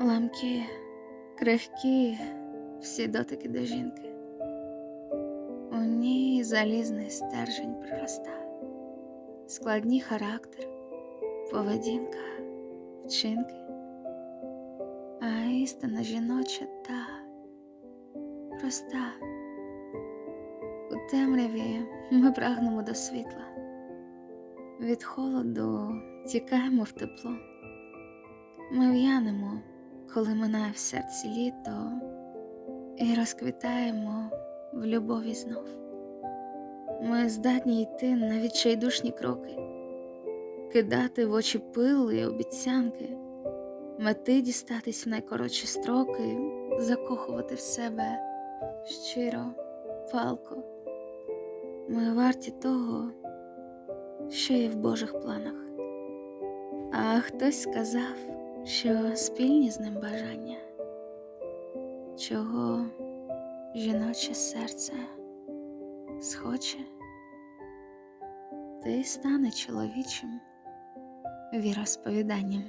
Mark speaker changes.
Speaker 1: ламкі, крихкі всі дотики до жінки. У ній залізний стержень пророста, складні характер, поведінка, вчинки, а істина жіноча та проста. У темряві ми прагнемо до світла, від холоду тікаємо в тепло. Ми в'янемо, коли минає в серці літо, і розквітаємо в любові знов. Ми здатні йти на відчайдушні кроки, кидати в очі пил і обіцянки, мети дістатись в найкоротші строки, закохувати в себе щиро, палко. Ми варті того, що є в Божих планах. А хтось сказав, що спільні з ним бажання, чого жіноче серце схоче, ти стане чоловічим віросповіданням.